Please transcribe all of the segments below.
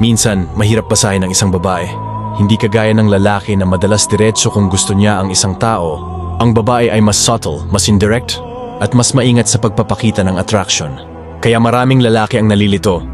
Minsan, mahirap basahin ng isang babae. Hindi kagaya ng lalaki na madalas diretso kung gusto niya ang isang tao. Ang babae ay mas subtle, mas indirect, at mas maingat sa pagpapakita ng attraction. Kaya maraming lalaki ang nalilito.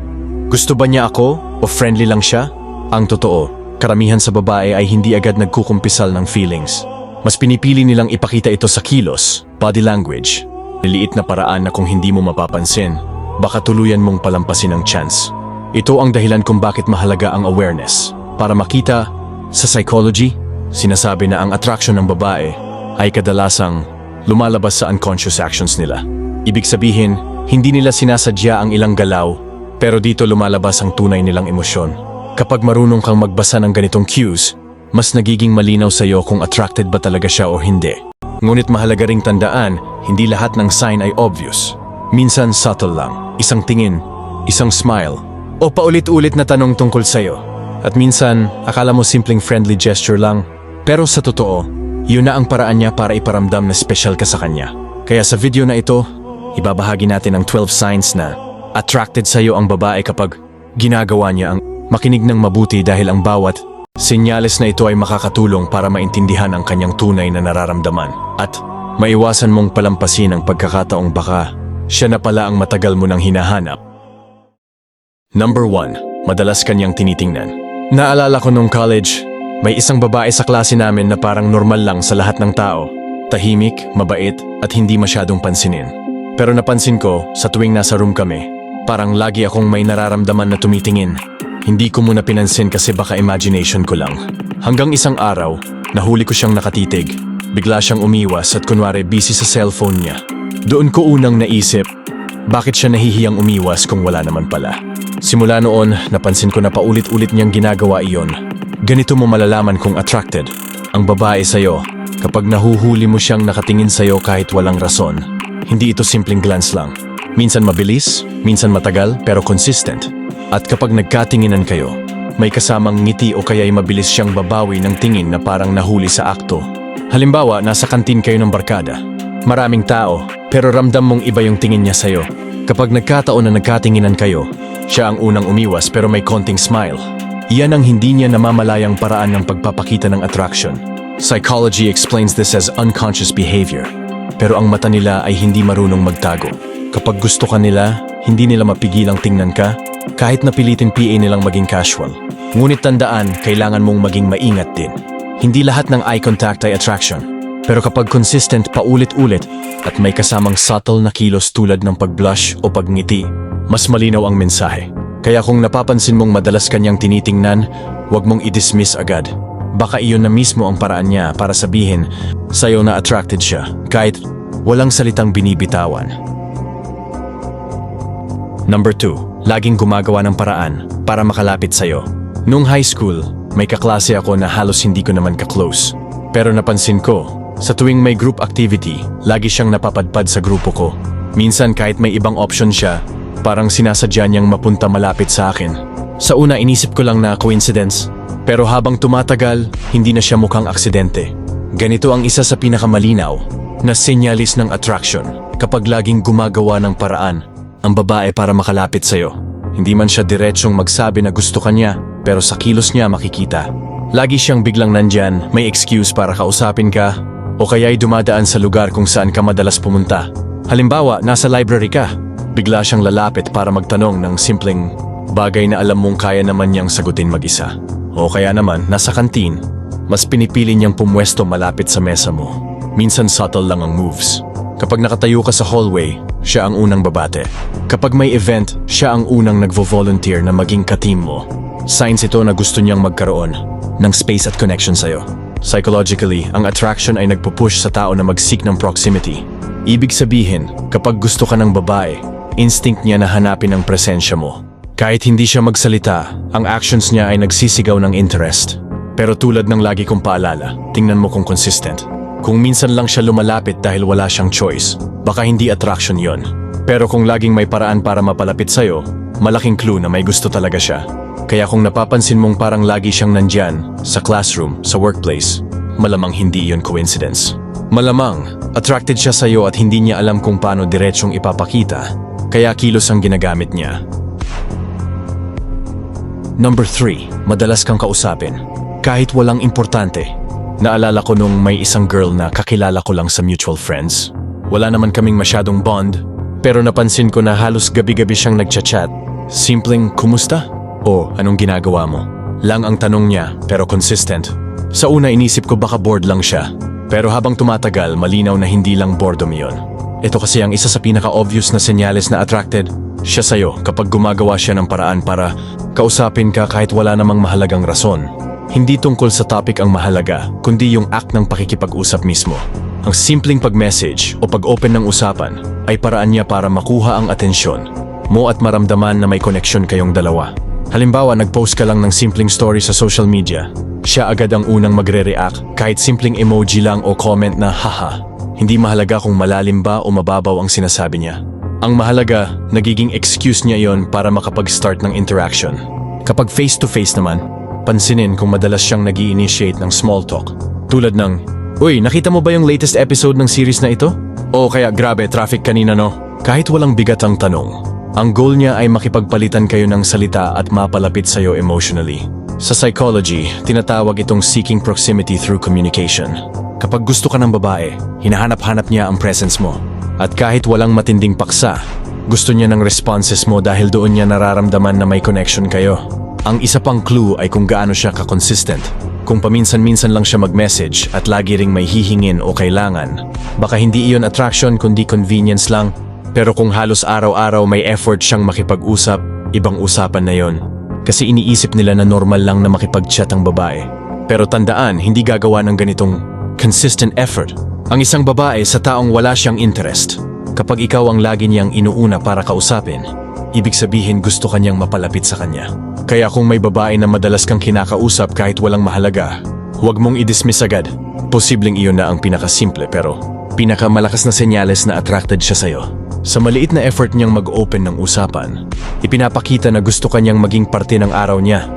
Gusto ba niya ako o friendly lang siya? Ang totoo, karamihan sa babae ay hindi agad nagkukumpisal ng feelings. Mas pinipili nilang ipakita ito sa kilos, body language, niliit na paraan na kung hindi mo mapapansin, baka tuluyan mong palampasin ang chance. Ito ang dahilan kung bakit mahalaga ang awareness. Para makita, sa psychology, sinasabi na ang attraction ng babae ay kadalasang lumalabas sa unconscious actions nila. Ibig sabihin, hindi nila sinasadya ang ilang galaw, pero dito lumalabas ang tunay nilang emosyon. Kapag marunong kang magbasa ng ganitong cues, mas nagiging malinaw sa iyo kung attracted ba talaga siya o hindi. Ngunit mahalaga ring tandaan, hindi lahat ng sign ay obvious. Minsan subtle lang, isang tingin, isang smile, o paulit-ulit na tanong tungkol sa'yo. At minsan, akala mo simpleng friendly gesture lang, pero sa totoo, yun na ang paraan niya para iparamdam na special ka sa kanya. Kaya sa video na ito, ibabahagi natin ang 12 signs na attracted sa'yo ang babae kapag ginagawa niya ang makinig ng mabuti dahil ang bawat senyales na ito ay makakatulong para maintindihan ang kanyang tunay na nararamdaman at maiwasan mong palampasin ang pagkakataong baka siya na pala ang matagal mo nang hinahanap. Number 1. Madalas kanyang tinitingnan. Naalala ko nung college, may isang babae sa klase namin na parang normal lang sa lahat ng tao. Tahimik, mabait, at hindi masyadong pansinin. Pero napansin ko, sa tuwing nasa room kami, parang lagi akong may nararamdaman na tumitingin. Hindi ko muna pinansin kasi baka imagination ko lang. Hanggang isang araw, nahuli ko siyang nakatitig. Bigla siyang umiwas at kunwari busy sa cellphone niya. Doon ko unang naisip, bakit siya nahihiyang umiwas kung wala naman pala? Simula noon, napansin ko na paulit-ulit niyang ginagawa iyon. Ganito mo malalaman kung attracted. Ang babae sa'yo, kapag nahuhuli mo siyang nakatingin sa'yo kahit walang rason. Hindi ito simpleng glance lang. Minsan mabilis, minsan matagal, pero consistent. At kapag nagkatinginan kayo, may kasamang ngiti o kaya'y mabilis siyang babawi ng tingin na parang nahuli sa akto. Halimbawa, nasa kantin kayo ng barkada. Maraming tao, pero ramdam mong iba yung tingin niya sa'yo. Kapag nagkataon na nagkatinginan kayo, siya ang unang umiwas pero may konting smile. Iyan ang hindi niya namamalayang paraan ng pagpapakita ng attraction. Psychology explains this as unconscious behavior. Pero ang mata nila ay hindi marunong magtago. Kapag gusto ka nila, hindi nila mapigilang tingnan ka, kahit napilitin PA nilang maging casual. Ngunit tandaan, kailangan mong maging maingat din. Hindi lahat ng eye contact ay attraction. Pero kapag consistent paulit-ulit at may kasamang subtle na kilos tulad ng pag-blush o pagngiti, mas malinaw ang mensahe. Kaya kung napapansin mong madalas kanyang tinitingnan, huwag mong i-dismiss agad. Baka iyon na mismo ang paraan niya para sabihin sa'yo na attracted siya, kahit walang salitang binibitawan. Number 2. Laging gumagawa ng paraan para makalapit sa'yo. Nung high school, may kaklase ako na halos hindi ko naman ka-close. Pero napansin ko, sa tuwing may group activity, lagi siyang napapadpad sa grupo ko. Minsan kahit may ibang option siya, parang sinasadya niyang mapunta malapit sa akin. Sa una inisip ko lang na coincidence, pero habang tumatagal, hindi na siya mukhang aksidente. Ganito ang isa sa pinakamalinaw na senyalis ng attraction kapag laging gumagawa ng paraan ang babae para makalapit sa'yo. Hindi man siya diretsyong magsabi na gusto ka niya, pero sa kilos niya makikita. Lagi siyang biglang nandyan, may excuse para kausapin ka, o kaya'y dumadaan sa lugar kung saan ka madalas pumunta. Halimbawa, nasa library ka, bigla siyang lalapit para magtanong ng simpleng bagay na alam mong kaya naman niyang sagutin mag-isa. O kaya naman, nasa kantin, mas pinipili niyang pumwesto malapit sa mesa mo. Minsan subtle lang ang moves. Kapag nakatayo ka sa hallway, siya ang unang babate. Kapag may event, siya ang unang nagvo-volunteer na maging kateam mo. Signs ito na gusto niyang magkaroon ng space at connection sa'yo. Psychologically, ang attraction ay nagpupush sa tao na mag-seek ng proximity. Ibig sabihin, kapag gusto ka ng babae, instinct niya na hanapin ang presensya mo. Kahit hindi siya magsalita, ang actions niya ay nagsisigaw ng interest. Pero tulad ng lagi kong paalala, tingnan mo kung consistent. Kung minsan lang siya lumalapit dahil wala siyang choice, baka hindi attraction yon. Pero kung laging may paraan para mapalapit sa'yo, malaking clue na may gusto talaga siya. Kaya kung napapansin mong parang lagi siyang nandyan, sa classroom, sa workplace, malamang hindi iyon coincidence. Malamang, attracted siya sa'yo at hindi niya alam kung paano diretsyong ipapakita, kaya kilos ang ginagamit niya. Number 3, madalas kang kausapin. Kahit walang importante. Naalala ko nung may isang girl na kakilala ko lang sa mutual friends. Wala naman kaming masyadong bond, pero napansin ko na halos gabi-gabi siyang nagchat-chat. Simpleng, kumusta? O, anong ginagawa mo? Lang ang tanong niya, pero consistent. Sa una inisip ko baka bored lang siya. Pero habang tumatagal, malinaw na hindi lang boredom yon. Ito kasi ang isa sa pinaka-obvious na senyales na attracted siya sa'yo kapag gumagawa siya ng paraan para kausapin ka kahit wala namang mahalagang rason. Hindi tungkol sa topic ang mahalaga, kundi yung act ng pakikipag-usap mismo. Ang simpleng pag-message o pag-open ng usapan ay paraan niya para makuha ang atensyon mo at maramdaman na may connection kayong dalawa. Halimbawa, nag-post ka lang ng simpleng story sa social media. Siya agad ang unang magre-react kahit simpleng emoji lang o comment na haha. Hindi mahalaga kung malalim ba o mababaw ang sinasabi niya. Ang mahalaga, nagiging excuse niya yon para makapag-start ng interaction. Kapag face-to-face naman, pansinin kung madalas siyang nag initiate ng small talk. Tulad ng, Uy, nakita mo ba yung latest episode ng series na ito? O kaya grabe, traffic kanina no? Kahit walang bigat ang tanong, ang goal niya ay makipagpalitan kayo ng salita at mapalapit sa'yo emotionally. Sa psychology, tinatawag itong seeking proximity through communication. Kapag gusto ka ng babae, hinahanap-hanap niya ang presence mo. At kahit walang matinding paksa, gusto niya ng responses mo dahil doon niya nararamdaman na may connection kayo. Ang isa pang clue ay kung gaano siya ka-consistent. Kung paminsan-minsan lang siya mag-message at lagi ring may hihingin o kailangan, baka hindi iyon attraction kundi convenience lang. Pero kung halos araw-araw may effort siyang makipag-usap, ibang usapan na yon. Kasi iniisip nila na normal lang na makipag-chat ang babae. Pero tandaan, hindi gagawa ng ganitong consistent effort. Ang isang babae sa taong wala siyang interest. Kapag ikaw ang lagi niyang inuuna para kausapin, ibig sabihin gusto kanyang mapalapit sa kanya. Kaya kung may babae na madalas kang kinakausap kahit walang mahalaga, huwag mong i-dismiss agad. Posibleng iyon na ang pinakasimple pero pinakamalakas na senyales na attracted siya sa'yo. Sa maliit na effort niyang mag-open ng usapan, ipinapakita na gusto kanyang maging parte ng araw niya.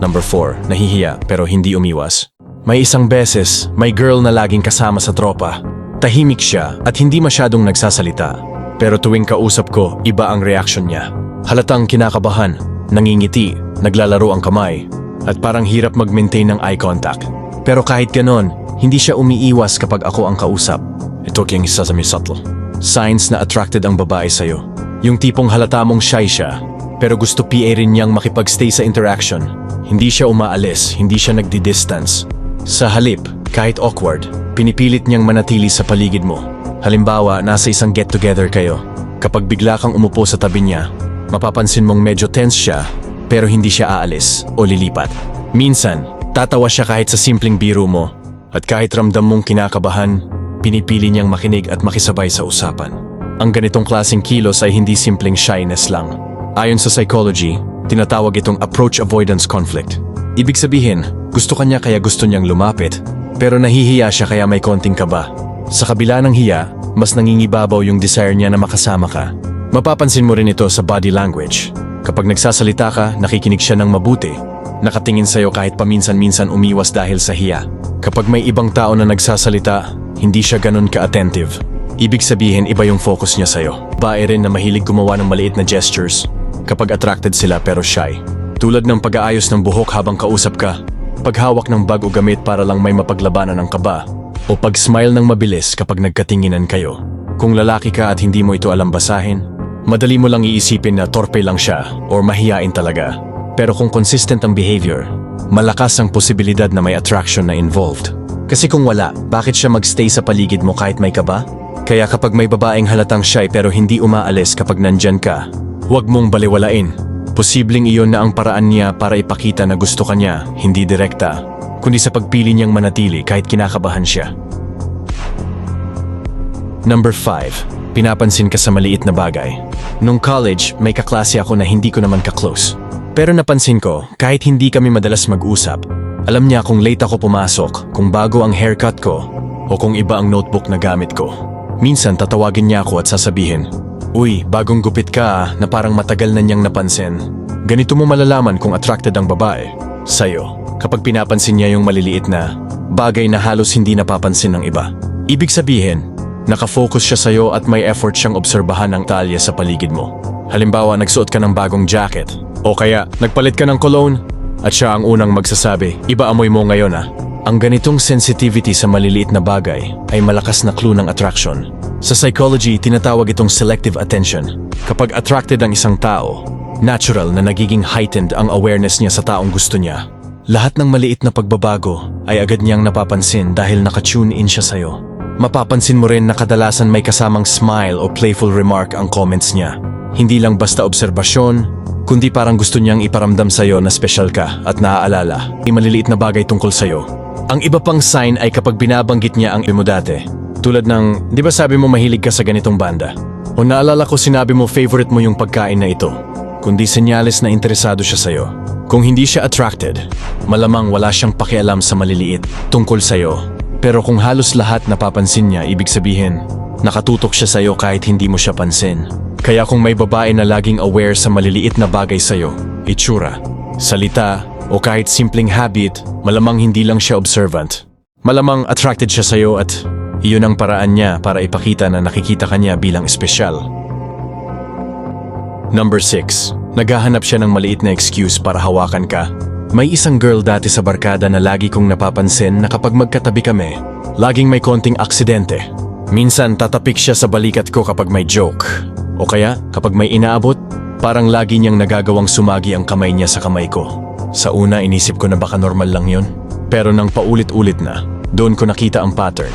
Number 4, nahihiya pero hindi umiwas. May isang beses, may girl na laging kasama sa tropa. Tahimik siya at hindi masyadong nagsasalita. Pero tuwing kausap ko, iba ang reaction niya. Halatang kinakabahan, nangingiti, naglalaro ang kamay, at parang hirap mag-maintain ng eye contact. Pero kahit ganon, hindi siya umiiwas kapag ako ang kausap. Ito sa may subtle. Signs na attracted ang babae sa'yo. Yung tipong halata mong shy siya, pero gusto PA rin niyang makipagstay sa interaction. Hindi siya umaalis, hindi siya nagdi-distance. Sa halip, kahit awkward, pinipilit niyang manatili sa paligid mo. Halimbawa, nasa isang get-together kayo. Kapag bigla kang umupo sa tabi niya, mapapansin mong medyo tense siya, pero hindi siya aalis o lilipat. Minsan, tatawa siya kahit sa simpleng biro mo, at kahit ramdam mong kinakabahan, pinipili niyang makinig at makisabay sa usapan. Ang ganitong klaseng kilos ay hindi simpleng shyness lang. Ayon sa psychology, tinatawag itong approach avoidance conflict. Ibig sabihin, gusto kanya kaya gusto niyang lumapit, pero nahihiya siya kaya may konting kaba. Sa kabila ng hiya, mas nangingibabaw yung desire niya na makasama ka. Mapapansin mo rin ito sa body language. Kapag nagsasalita ka, nakikinig siya ng mabuti. Nakatingin sa'yo kahit paminsan-minsan umiwas dahil sa hiya. Kapag may ibang tao na nagsasalita, hindi siya ganun ka-attentive. Ibig sabihin iba yung focus niya sa'yo. Bae rin na mahilig gumawa ng maliit na gestures kapag attracted sila pero shy. Tulad ng pag-aayos ng buhok habang kausap ka, paghawak ng bag o gamit para lang may mapaglabanan ng kaba, o pag-smile ng mabilis kapag nagkatinginan kayo. Kung lalaki ka at hindi mo ito alam basahin, madali mo lang iisipin na torpe lang siya or mahiyain talaga. Pero kung consistent ang behavior, malakas ang posibilidad na may attraction na involved. Kasi kung wala, bakit siya magstay sa paligid mo kahit may kaba? Kaya kapag may babaeng halatang shy pero hindi umaalis kapag nandyan ka, huwag mong baliwalain. Posibleng iyon na ang paraan niya para ipakita na gusto ka niya, hindi direkta, kundi sa pagpili niyang manatili kahit kinakabahan siya. Number 5. Pinapansin ka sa maliit na bagay. Nung college, may kaklase ako na hindi ko naman ka-close. Pero napansin ko, kahit hindi kami madalas mag-usap, alam niya kung late ako pumasok, kung bago ang haircut ko, o kung iba ang notebook na gamit ko. Minsan tatawagin niya ako at sasabihin, Uy, bagong gupit ka ah, na parang matagal na niyang napansin. Ganito mo malalaman kung attracted ang babae. Sa'yo, kapag pinapansin niya yung maliliit na bagay na halos hindi napapansin ng iba. Ibig sabihin, nakafocus siya sa'yo at may effort siyang obserbahan ang talya sa paligid mo. Halimbawa, nagsuot ka ng bagong jacket O kaya, nagpalit ka ng cologne at siya ang unang magsasabi, iba amoy mo ngayon ah. Ang ganitong sensitivity sa maliliit na bagay ay malakas na clue ng attraction. Sa psychology, tinatawag itong selective attention. Kapag attracted ang isang tao, natural na nagiging heightened ang awareness niya sa taong gusto niya. Lahat ng maliit na pagbabago ay agad niyang napapansin dahil nakatune in siya sa'yo. Mapapansin mo rin na kadalasan may kasamang smile o playful remark ang comments niya. Hindi lang basta obserbasyon, kundi parang gusto niyang iparamdam sa'yo na special ka at naaalala. May maliliit na bagay tungkol sa'yo. Ang iba pang sign ay kapag binabanggit niya ang mo dati. Tulad ng, di ba sabi mo mahilig ka sa ganitong banda? O naalala ko sinabi mo favorite mo yung pagkain na ito. Kundi senyales na interesado siya sa'yo. Kung hindi siya attracted, malamang wala siyang pakialam sa maliliit tungkol sa'yo. Pero kung halos lahat napapansin niya, ibig sabihin, nakatutok siya sa'yo kahit hindi mo siya pansin. Kaya kung may babae na laging aware sa maliliit na bagay sa'yo, itsura, salita, o kahit simpleng habit, malamang hindi lang siya observant. Malamang attracted siya sa'yo at iyon ang paraan niya para ipakita na nakikita ka niya bilang espesyal. Number 6. Naghahanap siya ng maliit na excuse para hawakan ka. May isang girl dati sa barkada na lagi kong napapansin na kapag magkatabi kami, laging may konting aksidente. Minsan tatapik siya sa balikat ko kapag may joke. O kaya kapag may inaabot, parang lagi niyang nagagawang sumagi ang kamay niya sa kamay ko. Sa una inisip ko na baka normal lang yun. Pero nang paulit-ulit na, doon ko nakita ang pattern.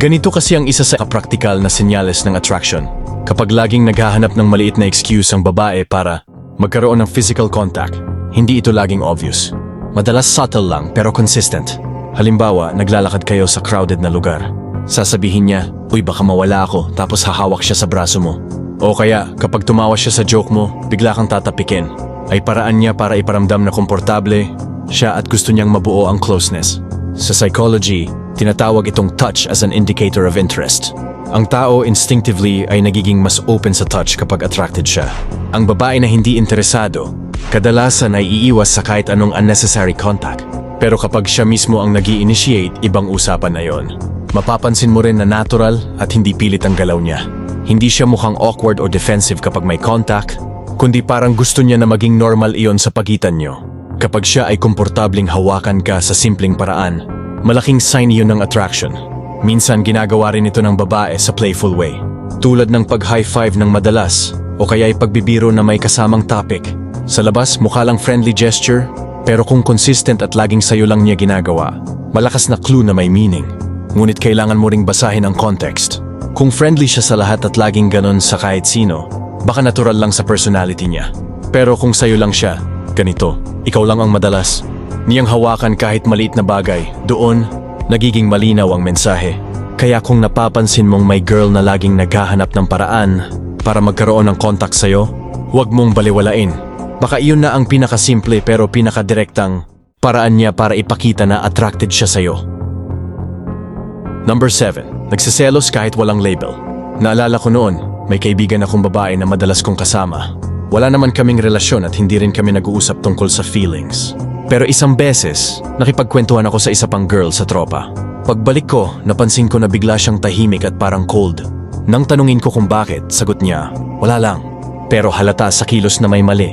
Ganito kasi ang isa sa praktikal na senyales ng attraction. Kapag laging naghahanap ng maliit na excuse ang babae para magkaroon ng physical contact, hindi ito laging obvious. Madalas subtle lang pero consistent. Halimbawa, naglalakad kayo sa crowded na lugar. Sasabihin niya, uy baka mawala ako tapos hahawak siya sa braso mo. O kaya, kapag tumawa siya sa joke mo, bigla kang tatapikin. Ay paraan niya para iparamdam na komportable siya at gusto niyang mabuo ang closeness. Sa psychology, tinatawag itong touch as an indicator of interest. Ang tao instinctively ay nagiging mas open sa touch kapag attracted siya. Ang babae na hindi interesado, kadalasan ay iiwas sa kahit anong unnecessary contact. Pero kapag siya mismo ang nag initiate ibang usapan na yon. Mapapansin mo rin na natural at hindi pilit ang galaw niya. Hindi siya mukhang awkward or defensive kapag may contact, kundi parang gusto niya na maging normal iyon sa pagitan niyo. Kapag siya ay komportabling hawakan ka sa simpleng paraan, malaking sign iyon ng attraction. Minsan ginagawa rin ito ng babae sa playful way. Tulad ng pag-high five ng madalas o kaya ay pagbibiro na may kasamang topic. Sa labas mukha lang friendly gesture, pero kung consistent at laging sayo lang niya ginagawa, malakas na clue na may meaning. Ngunit kailangan mo ring basahin ang context. Kung friendly siya sa lahat at laging ganon sa kahit sino, baka natural lang sa personality niya. Pero kung sayo lang siya, ganito, ikaw lang ang madalas. Niyang hawakan kahit maliit na bagay, doon, nagiging malinaw ang mensahe. Kaya kung napapansin mong may girl na laging naghahanap ng paraan para magkaroon ng contact sa'yo, huwag mong baliwalain. Baka iyon na ang pinakasimple pero pinakadirektang paraan niya para ipakita na attracted siya sa'yo. Number 7. Nagsiselos kahit walang label. Naalala ko noon, may kaibigan akong babae na madalas kong kasama. Wala naman kaming relasyon at hindi rin kami nag-uusap tungkol sa feelings. Pero isang beses, nakipagkwentuhan ako sa isa pang girl sa tropa. Pagbalik ko, napansin ko na bigla siyang tahimik at parang cold. Nang tanungin ko kung bakit, sagot niya, wala lang. Pero halata sa kilos na may mali.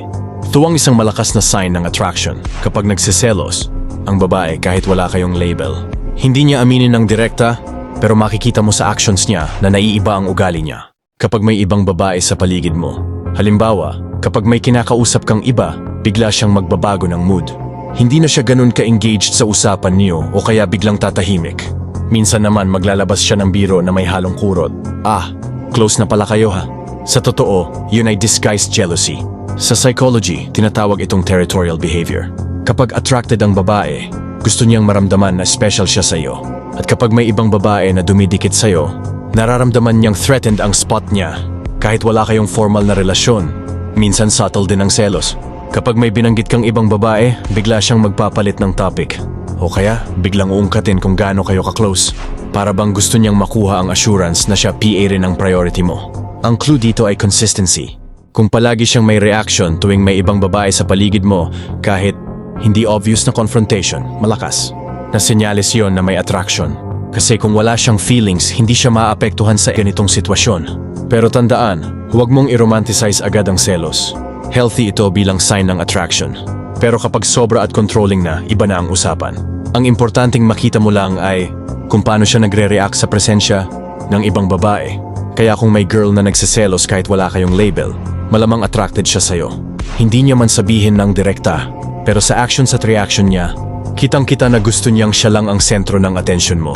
Tuwang isang malakas na sign ng attraction kapag nagsiselos, ang babae kahit wala kayong label. Hindi niya aminin ng direkta, pero makikita mo sa actions niya na naiiba ang ugali niya. Kapag may ibang babae sa paligid mo, halimbawa, kapag may kinakausap kang iba, bigla siyang magbabago ng mood. Hindi na siya ganun ka-engaged sa usapan niyo o kaya biglang tatahimik. Minsan naman maglalabas siya ng biro na may halong kurot. Ah, close na pala kayo ha. Sa totoo, yun ay disguised jealousy. Sa psychology, tinatawag itong territorial behavior. Kapag attracted ang babae, gusto niyang maramdaman na special siya sa iyo. At kapag may ibang babae na dumidikit sa iyo, nararamdaman niyang threatened ang spot niya. Kahit wala kayong formal na relasyon, minsan subtle din ang selos. Kapag may binanggit kang ibang babae, bigla siyang magpapalit ng topic. O kaya, biglang uungkatin kung gaano kayo ka-close. Para bang gusto niyang makuha ang assurance na siya PA rin ang priority mo. Ang clue dito ay consistency. Kung palagi siyang may reaction tuwing may ibang babae sa paligid mo, kahit hindi obvious na confrontation, malakas. Na senyales yon na may attraction. Kasi kung wala siyang feelings, hindi siya maapektuhan sa ganitong sitwasyon. Pero tandaan, huwag mong i-romanticize agad ang selos. Healthy ito bilang sign ng attraction. Pero kapag sobra at controlling na, iba na ang usapan. Ang importanteng makita mo lang ay kung paano siya nagre-react sa presensya ng ibang babae. Kaya kung may girl na nagsiselos kahit wala kayong label, malamang attracted siya sa'yo. Hindi niya man sabihin ng direkta, pero sa actions at reaction niya, kitang-kita na gusto niyang siya lang ang sentro ng atensyon mo.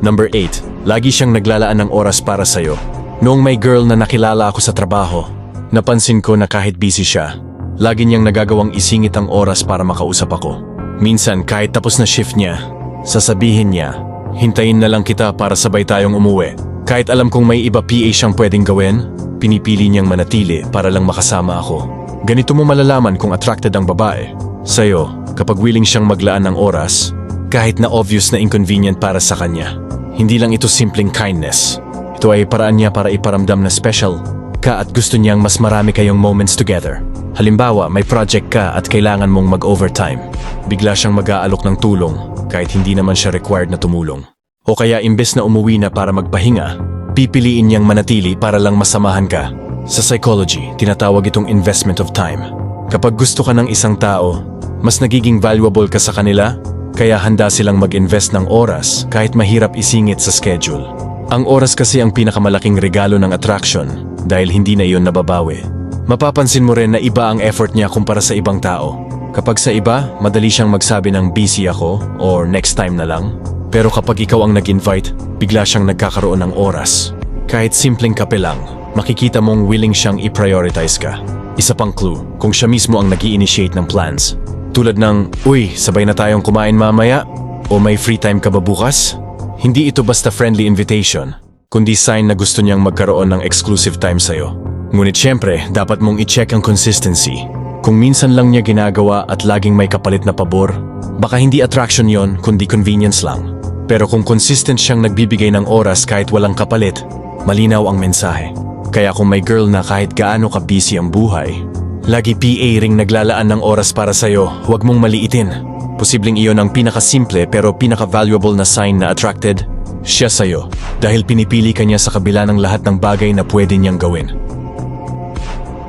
Number 8. Lagi siyang naglalaan ng oras para sa'yo. Noong may girl na nakilala ako sa trabaho, napansin ko na kahit busy siya, lagi niyang nagagawang isingit ang oras para makausap ako. Minsan kahit tapos na shift niya, sasabihin niya, hintayin na lang kita para sabay tayong umuwi. Kahit alam kong may iba PA siyang pwedeng gawin, pinipili niyang manatili para lang makasama ako. Ganito mo malalaman kung attracted ang babae. Sa'yo, kapag willing siyang maglaan ng oras, kahit na obvious na inconvenient para sa kanya. Hindi lang ito simpleng kindness. Ito ay paraan niya para iparamdam na special ka at gusto niyang mas marami kayong moments together. Halimbawa, may project ka at kailangan mong mag-overtime. Bigla siyang mag-aalok ng tulong kahit hindi naman siya required na tumulong. O kaya imbes na umuwi na para magpahinga, pipiliin niyang manatili para lang masamahan ka. Sa psychology, tinatawag itong investment of time. Kapag gusto ka ng isang tao, mas nagiging valuable ka sa kanila, kaya handa silang mag-invest ng oras kahit mahirap isingit sa schedule. Ang oras kasi ang pinakamalaking regalo ng attraction dahil hindi na iyon nababawi. Mapapansin mo rin na iba ang effort niya kumpara sa ibang tao. Kapag sa iba, madali siyang magsabi ng busy ako or next time na lang. Pero kapag ikaw ang nag-invite, bigla siyang nagkakaroon ng oras. Kahit simpleng kape lang, makikita mong willing siyang i-prioritize ka. Isa pang clue, kung siya mismo ang nag initiate ng plans. Tulad ng, uy, sabay na tayong kumain mamaya? O may free time ka ba bukas? Hindi ito basta friendly invitation, kundi sign na gusto niyang magkaroon ng exclusive time sa'yo. Ngunit syempre, dapat mong i-check ang consistency. Kung minsan lang niya ginagawa at laging may kapalit na pabor, baka hindi attraction yon kundi convenience lang. Pero kung consistent siyang nagbibigay ng oras kahit walang kapalit, malinaw ang mensahe. Kaya kung may girl na kahit gaano ka busy ang buhay, lagi PA ring naglalaan ng oras para sa'yo, huwag mong maliitin. Posibleng iyon ang pinakasimple pero pinaka-valuable na sign na attracted siya sa'yo dahil pinipili ka niya sa kabila ng lahat ng bagay na pwede niyang gawin.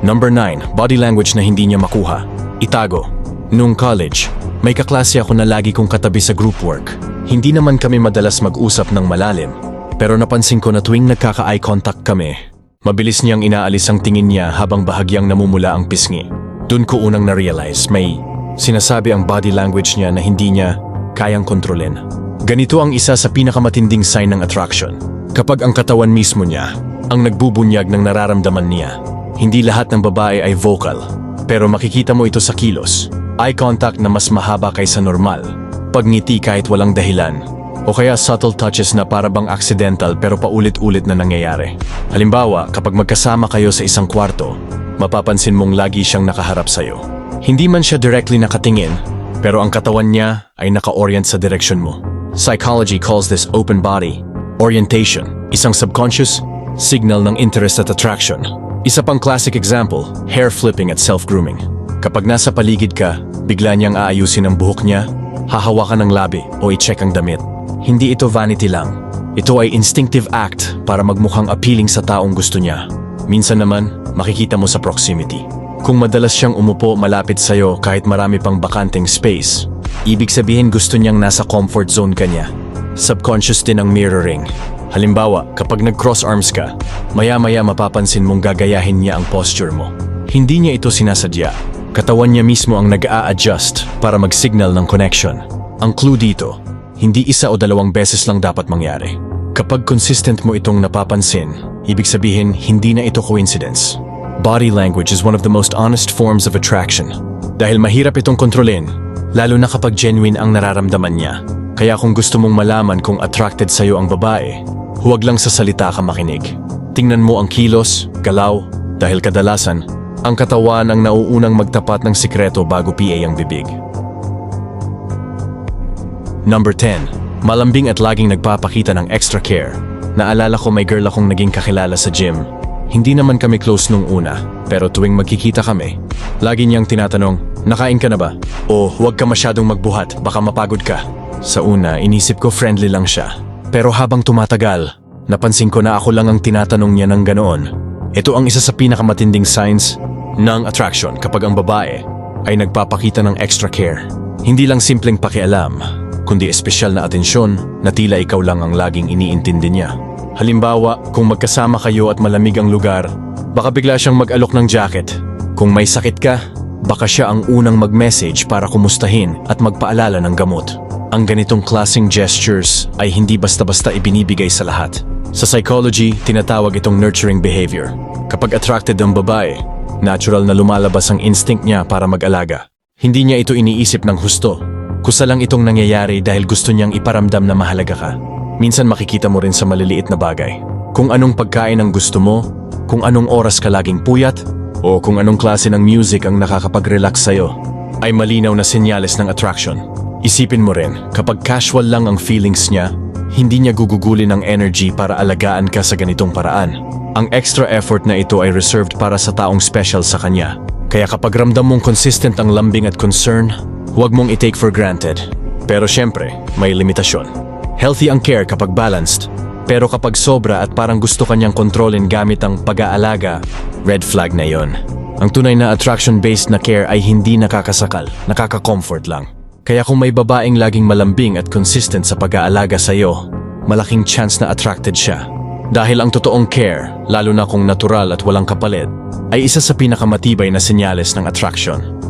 Number 9. Body language na hindi niya makuha. Itago. Nung college, may kaklase ako na lagi kong katabi sa group work. Hindi naman kami madalas mag-usap ng malalim. Pero napansin ko na tuwing nagkaka-eye contact kami, mabilis niyang inaalis ang tingin niya habang bahagyang namumula ang pisngi. Doon ko unang na-realize may sinasabi ang body language niya na hindi niya kayang kontrolin. Ganito ang isa sa pinakamatinding sign ng attraction. Kapag ang katawan mismo niya ang nagbubunyag ng nararamdaman niya. Hindi lahat ng babae ay vocal, pero makikita mo ito sa kilos. Eye contact na mas mahaba kaysa normal. Pagngiti kahit walang dahilan. O kaya subtle touches na para bang accidental pero paulit-ulit na nangyayari. Halimbawa, kapag magkasama kayo sa isang kwarto, mapapansin mong lagi siyang nakaharap sa'yo. Hindi man siya directly nakatingin, pero ang katawan niya ay naka-orient sa direksyon mo. Psychology calls this open body orientation, isang subconscious signal ng interest at attraction. Isa pang classic example, hair flipping at self-grooming. Kapag nasa paligid ka, bigla niyang aayusin ang buhok niya, hahawakan ng labi o i-check ang damit. Hindi ito vanity lang. Ito ay instinctive act para magmukhang appealing sa taong gusto niya. Minsan naman, makikita mo sa proximity. Kung madalas siyang umupo malapit sa'yo kahit marami pang bakanting space, ibig sabihin gusto niyang nasa comfort zone ka niya. Subconscious din ang mirroring. Halimbawa, kapag nag-cross arms ka, maya-maya mapapansin mong gagayahin niya ang posture mo. Hindi niya ito sinasadya. Katawan niya mismo ang nag-a-adjust para mag-signal ng connection. Ang clue dito, hindi isa o dalawang beses lang dapat mangyari. Kapag consistent mo itong napapansin, ibig sabihin hindi na ito coincidence. Body language is one of the most honest forms of attraction. Dahil mahirap itong kontrolin, lalo na kapag genuine ang nararamdaman niya. Kaya kung gusto mong malaman kung attracted sa'yo ang babae, huwag lang sa salita ka makinig. Tingnan mo ang kilos, galaw, dahil kadalasan, ang katawan ang nauunang magtapat ng sikreto bago PA ang bibig. Number 10. Malambing at laging nagpapakita ng extra care. Naalala ko may girl akong naging kakilala sa gym. Hindi naman kami close nung una, pero tuwing magkikita kami, lagi niyang tinatanong, nakain ka na ba? O huwag ka masyadong magbuhat, baka mapagod ka. Sa una, inisip ko friendly lang siya. Pero habang tumatagal, napansin ko na ako lang ang tinatanong niya ng ganoon. Ito ang isa sa pinakamatinding signs ng attraction kapag ang babae ay nagpapakita ng extra care. Hindi lang simpleng pakialam, kundi espesyal na atensyon na tila ikaw lang ang laging iniintindi niya. Halimbawa, kung magkasama kayo at malamig ang lugar, baka bigla siyang mag-alok ng jacket. Kung may sakit ka, baka siya ang unang mag-message para kumustahin at magpaalala ng gamot. Ang ganitong klaseng gestures ay hindi basta-basta ibinibigay sa lahat. Sa psychology, tinatawag itong nurturing behavior. Kapag attracted ang babae, natural na lumalabas ang instinct niya para mag-alaga. Hindi niya ito iniisip ng husto. Kusa lang itong nangyayari dahil gusto niyang iparamdam na mahalaga ka. Minsan makikita mo rin sa maliliit na bagay. Kung anong pagkain ang gusto mo, kung anong oras ka laging puyat, o kung anong klase ng music ang nakakapag-relax sa'yo, ay malinaw na senyales ng attraction. Isipin mo rin, kapag casual lang ang feelings niya, hindi niya gugugulin ng energy para alagaan ka sa ganitong paraan. Ang extra effort na ito ay reserved para sa taong special sa kanya. Kaya kapag ramdam mong consistent ang lambing at concern, huwag mong i-take for granted. Pero syempre, may limitasyon. Healthy ang care kapag balanced, pero kapag sobra at parang gusto kanyang kontrolin gamit ang pag-aalaga, red flag na yon. Ang tunay na attraction-based na care ay hindi nakakasakal, nakaka-comfort lang. Kaya kung may babaeng laging malambing at consistent sa pag-aalaga sa iyo, malaking chance na attracted siya. Dahil ang totoong care, lalo na kung natural at walang kapalit, ay isa sa pinakamatibay na senyales ng attraction.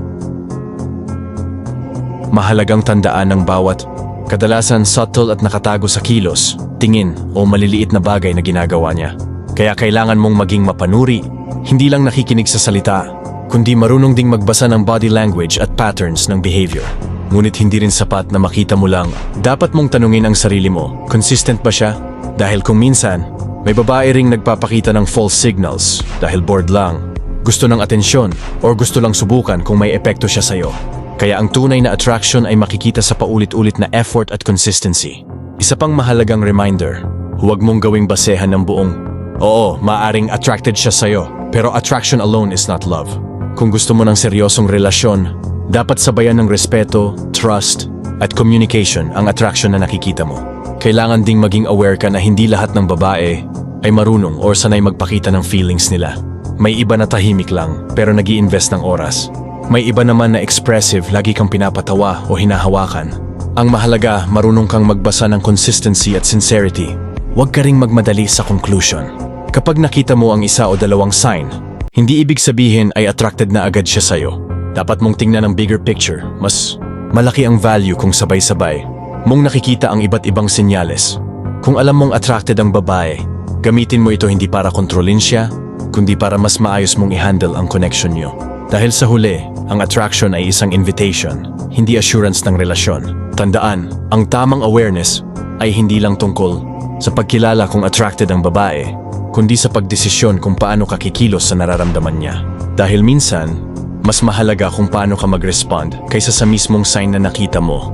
Mahalagang tandaan ng bawat kadalasan subtle at nakatago sa kilos, tingin o maliliit na bagay na ginagawa niya. Kaya kailangan mong maging mapanuri, hindi lang nakikinig sa salita, kundi marunong ding magbasa ng body language at patterns ng behavior. Ngunit hindi rin sapat na makita mo lang. Dapat mong tanungin ang sarili mo, consistent ba siya? Dahil kung minsan, may babae ring nagpapakita ng false signals dahil bored lang, gusto ng atensyon, or gusto lang subukan kung may epekto siya sa'yo. Kaya ang tunay na attraction ay makikita sa paulit-ulit na effort at consistency. Isa pang mahalagang reminder, huwag mong gawing basehan ng buong, Oo, maaring attracted siya sa'yo, pero attraction alone is not love. Kung gusto mo ng seryosong relasyon, dapat sabayan ng respeto, trust, at communication ang attraction na nakikita mo. Kailangan ding maging aware ka na hindi lahat ng babae ay marunong or sanay magpakita ng feelings nila. May iba na tahimik lang pero nag invest ng oras. May iba naman na expressive, lagi kang pinapatawa o hinahawakan. Ang mahalaga, marunong kang magbasa ng consistency at sincerity. Huwag ka ring magmadali sa conclusion. Kapag nakita mo ang isa o dalawang sign, hindi ibig sabihin ay attracted na agad siya sa'yo. Dapat mong tingnan ang bigger picture. Mas malaki ang value kung sabay-sabay mong nakikita ang iba't ibang senyales. Kung alam mong attracted ang babae, gamitin mo ito hindi para kontrolin siya, kundi para mas maayos mong i-handle ang connection niyo. Dahil sa huli, ang attraction ay isang invitation, hindi assurance ng relasyon. Tandaan, ang tamang awareness ay hindi lang tungkol sa pagkilala kung attracted ang babae, kundi sa pagdesisyon kung paano ka kikilos sa nararamdaman niya. Dahil minsan, mas mahalaga kung paano ka mag-respond kaysa sa mismong sign na nakita mo.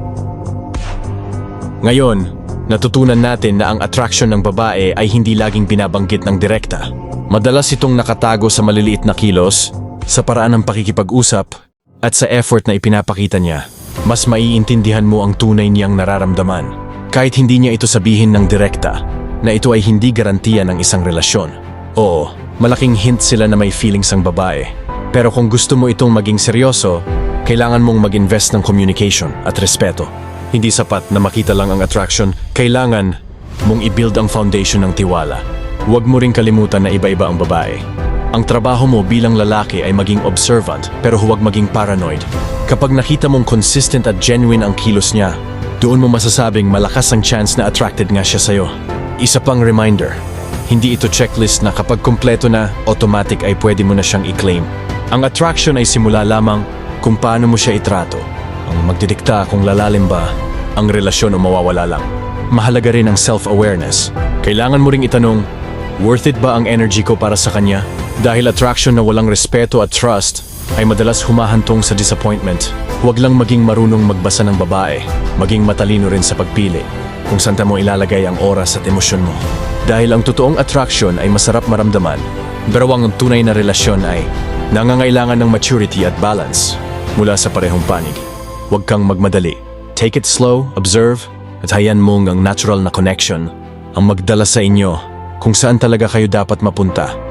Ngayon, natutunan natin na ang attraction ng babae ay hindi laging binabanggit ng direkta. Madalas itong nakatago sa maliliit na kilos, sa paraan ng pakikipag-usap, at sa effort na ipinapakita niya. Mas maiintindihan mo ang tunay niyang nararamdaman. Kahit hindi niya ito sabihin ng direkta, na ito ay hindi garantiya ng isang relasyon. Oo, malaking hint sila na may feelings ang babae. Pero kung gusto mo itong maging seryoso, kailangan mong mag-invest ng communication at respeto. Hindi sapat na makita lang ang attraction, kailangan mong i-build ang foundation ng tiwala. Huwag mo ring kalimutan na iba-iba ang babae. Ang trabaho mo bilang lalaki ay maging observant pero huwag maging paranoid. Kapag nakita mong consistent at genuine ang kilos niya, doon mo masasabing malakas ang chance na attracted nga siya sa'yo. Isa pang reminder, hindi ito checklist na kapag kumpleto na, automatic ay pwede mo na siyang i-claim. Ang attraction ay simula lamang kung paano mo siya itrato. Ang magdidikta kung lalalim ba ang relasyon o mawawala lang. Mahalaga rin ang self-awareness. Kailangan mo ring itanong, worth it ba ang energy ko para sa kanya? Dahil attraction na walang respeto at trust ay madalas humahantong sa disappointment. Huwag lang maging marunong magbasa ng babae, maging matalino rin sa pagpili kung saan mo ilalagay ang oras at emosyon mo. Dahil ang totoong attraction ay masarap maramdaman, pero ang tunay na relasyon ay nangangailangan ng maturity at balance mula sa parehong panig. Huwag kang magmadali. Take it slow, observe, at hayan mong ang natural na connection ang magdala sa inyo kung saan talaga kayo dapat mapunta.